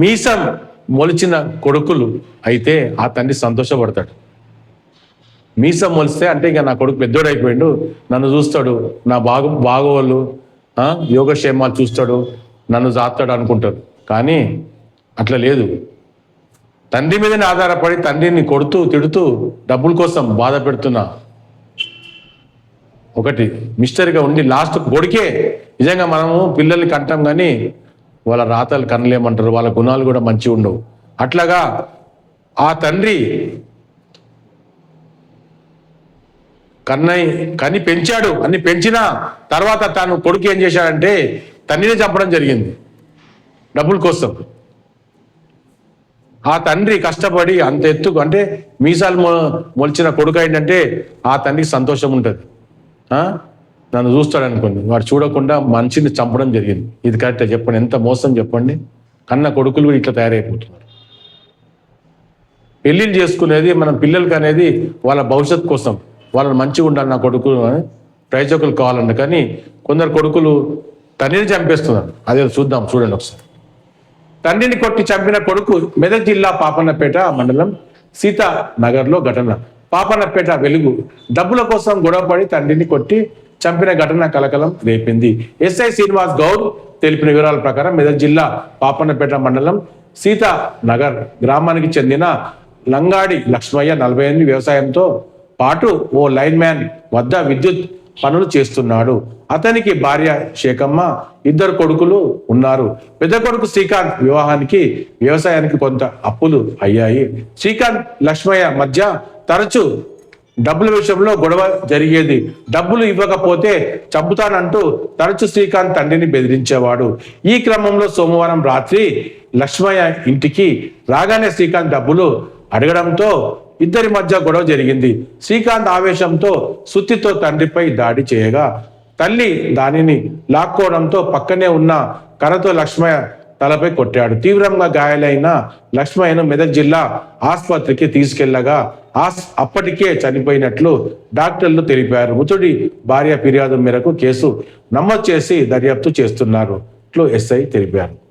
మీసం మొలిచిన కొడుకులు అయితే ఆ తండ్రి సంతోషపడతాడు. మీసం మొలిస్తే అంటే ఇంకా నా కొడుకు పెద్దోడైపోయిండు నన్ను చూస్తాడు నా బాగు బాగోళ్ళు యోగక్షేమాలు చూస్తాడు నన్ను జాతాడు అనుకుంటారు. కానీ అట్లా లేదు. తండ్రి మీదనే ఆధారపడి తండ్రిని కొడుతూ తిడుతూ డబ్బుల కోసం బాధ పెడుతున్నా ఒకటి మిస్టరీగా ఉండి లాస్ట్ కొడుకే. నిజంగా మనము పిల్లల్ని కంటాం కానీ వాళ్ళ రాతలు కనలేమంటారు వాళ్ళ గుణాలు కూడా మంచిగా ఉండవు. అట్లాగా ఆ తండ్రి కన్నయ్య కని పెంచాడు అన్ని పెంచిన తర్వాత తాను కొడుకు ఏం చేశాడంటే తండ్రిని చంపడం జరిగింది. డబ్బుల కోసం. ఆ తండ్రి కష్టపడి అంత ఎత్తుకు అంటే మీసాలు మొ- మొలిచిన కొడుకు ఏంటంటే ఆ తండ్రికి సంతోషం ఉంటుంది. నన్ను చూస్తాడు అనుకోండి. వాడు చూడకుండా మనిషిని చంపడం జరిగింది. ఇది కరెక్టే చెప్పండి. ఎంత మోసం చెప్పండి. కన్న కొడుకులు కూడా ఇట్లా తయారైపోతున్నారు. పెళ్ళిళ్ళు చేసుకునేది మనం పిల్లలకి అనేది వాళ్ళ భవిష్యత్ కోసం. వాళ్ళని మంచిగా ఉండాలి నా కొడుకు అని ప్రయోజకులు కావాలండి కానీ కొందరు కొడుకులు తండ్రిని చంపేస్తున్నారు. అదే చూద్దాం చూడండి ఒకసారి. తండ్రిని కొట్టి చంపిన కొడుకు మెదక్ జిల్లా పాపన్నపేట మండలం సీతా నగర్లో ఘటన. పాపన్నపేట వెలుగు. డబ్బుల కోసం గొడవపడి తండ్రిని కొట్టి చంపిన ఘటన కలకలం రేపింది. ఎస్ఐ శ్రీనివాస్ గౌడ్ తెలిపిన వివరాల ప్రకారం మెదక్ జిల్లా పాపన్నపేట మండలం సీతా నగర్ గ్రామానికి చెందిన లంగాడి లక్ష్మయ్య నలభై ఎనిమిది వ్యవసాయంతో పాటు ఓ లైన్ మ్యాన్ వద్ద విద్యుత్ పనులు చేస్తున్నాడు. అతనికి భార్య శేఖమ్మ ఇద్దరు కొడుకులు ఉన్నారు. పెద్ద కొడుకు శ్రీకాంత్ వివాహానికి వ్యవసాయానికి కొంత అప్పులు అయ్యాయి. శ్రీకాంత్ లక్ష్మయ్య మధ్య తరచు డబ్బుల విషయంలో గొడవ జరిగేది. డబ్బులు ఇవ్వకపోతే చంపుతానంటూ తరచు శ్రీకాంత్ తండ్రిని బెదిరించేవాడు. ఈ క్రమంలో సోమవారం రాత్రి లక్ష్మయ్య ఇంటికి రాగానే శ్రీకాంత్ డబ్బులు అడగడంతో ఇద్దరి మధ్య గొడవ జరిగింది. శ్రీకాంత్ ఆవేశంతో సుత్తితో తండ్రిపై దాడి చేయగా తల్లి దానిని లాక్కోవడంతో పక్కనే ఉన్న కర్రతో లక్ష్మయ్య తలపై కొట్టాడు. తీవ్రంగా గాయాలైన లక్ష్మయ్యను మెదక్ జిల్లా ఆసుపత్రికి తీసుకెళ్ళగా ఆస్ అప్పటికే చనిపోయినట్లు డాక్టర్లు తెలిపారు. మృతుడి భార్య ఫిర్యాదు మేరకు కేసు నమోదు చేసి దర్యాప్తు చేస్తున్నారు. ఎస్ఐ తెలిపారు.